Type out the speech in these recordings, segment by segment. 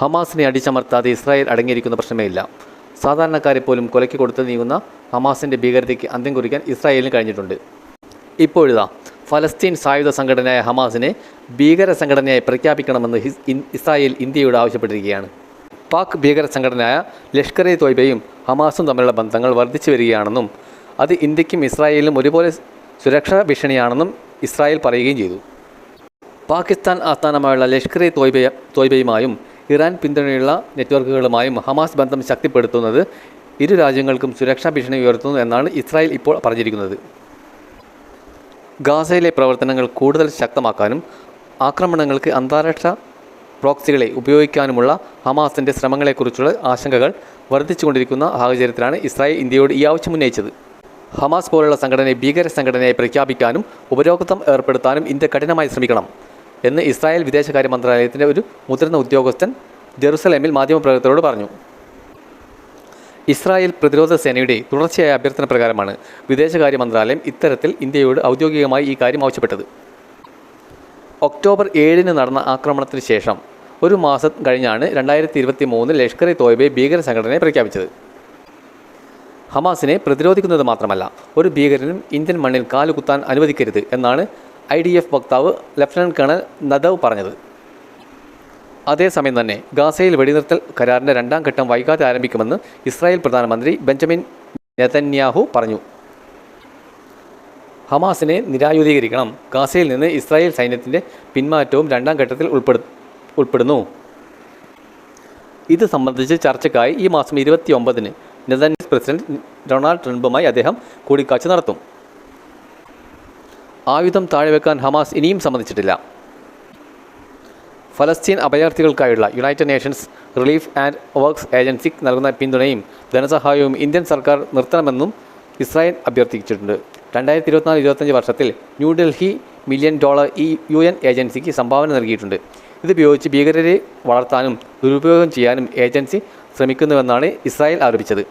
ഹമാസിനെ അടിച്ചമർത്താതെ ഇസ്രായേൽ അടങ്ങിയിരിക്കുന്ന പ്രശ്നമേ ഇല്ല സാധാരണക്കാരെ പോലും കൊലയ്ക്ക് കൊടുത്ത് നീങ്ങുന്ന ഹമാസിന്റെ ഭീകരതയ്ക്ക് അന്ത്യം കുറിക്കാൻ ഇസ്രായേലിന് കഴിഞ്ഞിട്ടുണ്ട്. ഇപ്പോഴിതാ ഫലസ്തീൻ സായുധ സംഘടനയായ ഹമാസിനെ ഭീകര സംഘടനയായി പ്രഖ്യാപിക്കണമെന്ന് ഇസ്രായേൽ ഇന്ത്യയോട് ആവശ്യപ്പെട്ടിരിക്കുകയാണ്. പാക് ഭീകര സംഘടനയായ ലഷ്കർ എ തോയ്ബയും ഹമാസും തമ്മിലുള്ള ബന്ധങ്ങൾ വർദ്ധിച്ചു വരികയാണെന്നും അത് ഇന്ത്യക്കും ഇസ്രായേലിനും ഒരുപോലെ സുരക്ഷാ ഭീഷണിയാണെന്നും ഇസ്രായേൽ പറയുകയും ചെയ്തു. പാകിസ്ഥാൻ ആസ്ഥാനമായുള്ള ലഷ്കർ എ തോയ്ബ തോയ്ബയുമായും ഇറാൻ പിന്തുണയുള്ള നെറ്റ്വർക്കുകളുമായും ഹമാസ് ബന്ധം ശക്തിപ്പെടുത്തുന്നത് ഇരു രാജ്യങ്ങൾക്കും സുരക്ഷാ ഭീഷണി ഉയർത്തുന്നു എന്നാണ് ഇസ്രായേൽ ഇപ്പോൾ പറഞ്ഞിരിക്കുന്നത്. ഗാസയിലെ പ്രവർത്തനങ്ങൾ കൂടുതൽ ശക്തമാക്കാനും ആക്രമണങ്ങൾക്ക് അന്താരാഷ്ട്ര പ്രോക്സികളെ ഉപയോഗിക്കാനുമുള്ള ഹമാസിന്റെ ശ്രമങ്ങളെക്കുറിച്ചുള്ള ആശങ്കകൾ വർദ്ധിച്ചുകൊണ്ടിരിക്കുന്ന സാഹചര്യത്തിലാണ് ഇസ്രായേൽ ഇന്ത്യയോട് ഈ ആവശ്യം ഉന്നയിച്ചത്. ഹമാസ് പോലുള്ള സംഘടനയെ ഭീകര സംഘടനയായി പ്രഖ്യാപിക്കാനും ഉപരോധം ഏർപ്പെടുത്താനും ഇന്ത്യ കഠിനമായി ശ്രമിക്കണം. എന്ന് ഇസ്രായേൽ വിദേശകാര്യ മന്ത്രാലയത്തിന്റെ ഒരു മുതിർന്ന ഉദ്യോഗസ്ഥൻ ജെറുസലേമിൽ മാധ്യമപ്രവർത്തകരോട് പറഞ്ഞു. ഇസ്രായേൽ പ്രതിരോധ സേനയുടെ തുടർച്ചയായ അഭ്യർത്ഥന പ്രകാരമാണ് വിദേശകാര്യ മന്ത്രാലയം ഇത്തരത്തിൽ ഇന്ത്യയോട് ഔദ്യോഗികമായി ഈ കാര്യം ആവശ്യപ്പെട്ടത്. ഒക്ടോബർ ഏഴിന് നടന്ന ആക്രമണത്തിന് ശേഷം ഒരു മാസം കഴിഞ്ഞാണ് രണ്ടായിരത്തി ഇരുപത്തി മൂന്ന് ലഷ്കർ ഇ തോയ്ബെ ഭീകര സംഘടനയെ പ്രഖ്യാപിച്ചത്. ഹമാസിനെ പ്രതിരോധിക്കുന്നത് മാത്രമല്ല ഒരു ഭീകരനും ഇന്ത്യൻ മണ്ണിൽ കാലുകുത്താൻ അനുവദിക്കരുത് എന്നാണ് ഐ ഡി എഫ് വക്താവ് ലഫ്റ്റനന്റ് കേണൽ നദവ് പറഞ്ഞത്. അതേസമയം തന്നെ ഗാസയിൽ വെടിനിർത്തൽ കരാറിന്റെ രണ്ടാം ഘട്ടം വൈകാതെ ആരംഭിക്കുമെന്ന് ഇസ്രായേൽ പ്രധാനമന്ത്രി ബെഞ്ചമിൻ നെതന്യാഹു പറഞ്ഞു. ഹമാസിനെ നിരായുധീകരിക്കണം. ഗാസയിൽ നിന്ന് ഇസ്രായേൽ സൈന്യത്തിന്റെ പിന്മാറ്റവും രണ്ടാം ഘട്ടത്തിൽ ഉൾപ്പെടു ഉൾപ്പെടുന്നു. ഇത് സംബന്ധിച്ച് ചർച്ചയ്ക്കായി ഈ മാസം ഇരുപത്തി ഒമ്പതിന് നെതന്യാസ് പ്രസിഡന്റ് ഡൊണാൾഡ് ട്രംപുമായി അദ്ദേഹം കൂടിക്കാഴ്ച നടത്തും. ആയുധം താഴെവെക്കാൻ ഹമാസ് ഇനിയും സമ്മതിച്ചിട്ടില്ല. ഫലസ്തീൻ അഭയാർത്ഥികൾക്കായുള്ള United Nations Relief and Works ഏജൻസിക്ക് നൽകുന്ന പിന്തുണയും ധനസഹായവും ഇന്ത്യൻ സർക്കാർ നിർത്തണമെന്നും ഇസ്രായേൽ അഭ്യർത്ഥിച്ചിട്ടുണ്ട്. രണ്ടായിരത്തി ഇരുപത്തിനാല് ഇരുപത്തഞ്ച് വർഷത്തിൽ ന്യൂഡൽഹി മില്യൺ ഡോളർ ഈ യു എൻ ഏജൻസിക്ക് സംഭാവന നൽകിയിട്ടുണ്ട്. ഇതുപയോഗിച്ച് ഭീകരരെ വളർത്താനും ദുരുപയോഗം ചെയ്യാനും ഏജൻസി ശ്രമിക്കുന്നുവെന്നാണ് ഇസ്രായേൽ ആരോപിച്ചത്.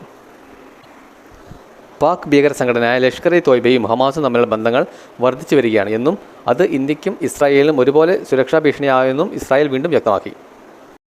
പാക് ഭീകര സംഘടനയായ ലഷ്കർ ഇ തോയ്ബയും ഹമാസും തമ്മിലുള്ള ബന്ധങ്ങൾ വർദ്ധിച്ചു വരികയാണ് എന്നും അത് ഇന്ത്യക്കും ഇസ്രായേലിനും ഒരുപോലെ സുരക്ഷാ ഭീഷണിയായെന്നും ഇസ്രായേൽ വീണ്ടും വ്യക്തമാക്കി.